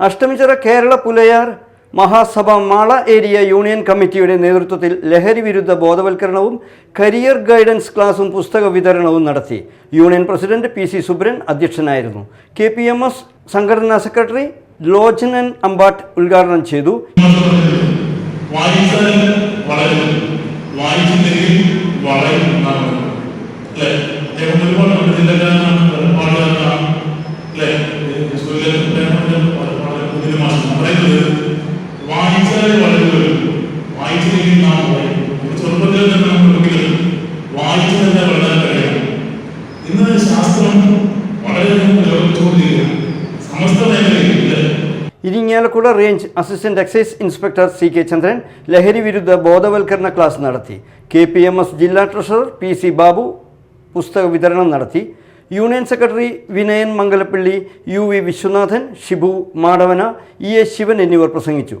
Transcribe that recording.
Ashtamichira Kerala Pulayar Mahasabha Mala area union കമ്മിറ്റിയുടെ നേതൃത്വത്തിൽ ലഹരി വിരുദ്ധ ബോധവൽക്കരണവും കരിയർ ഗൈഡൻസ് ക്ലാസും പുസ്തക വിതരണവും നടത്തി. Union president P C Subran അധ്യക്ഷനായിരുന്നു. കെ പി എം എസ് സംഘടനാ സെക്രട്ടറി ലോചനൻ അമ്പാട്ട് ഉദ്ഘാടനം ചെയ്തു. വളരും. ജില്ലക്കാരനാണ് വായിച്ചാലേ വളരുകയുള്ളൂ വായിച്ചില്ലെങ്കിൽ നാം ഒരു ചെറുപ്പത്തിൽ തന്നെ നമ്മൾ വായിച്ചു തന്നെ വളരാൻ കഴിയും ഇന്ന് ശാസ്ത്രം വളരെ പുരോഗമിച്ചുകൊണ്ടിരിക്കുകയാണ്. സമസ്ത മേഖലയിൽ range assistant excise inspector C K Chandran ലഹരി വിരുദ്ധ ബോധവൽക്കരണ ക്ലാസ് നടത്തി. കെ പി എം എസ് ജില്ലാ ട്രഷറർ പി സി ബാബു പുസ്തക വിതരണം നടത്തി. Union secretary Vinayan Mangalappally U V Viswanathan Shibu Madavana E A Sivan എന്നിവർ പ്രസംഗിച്ചു.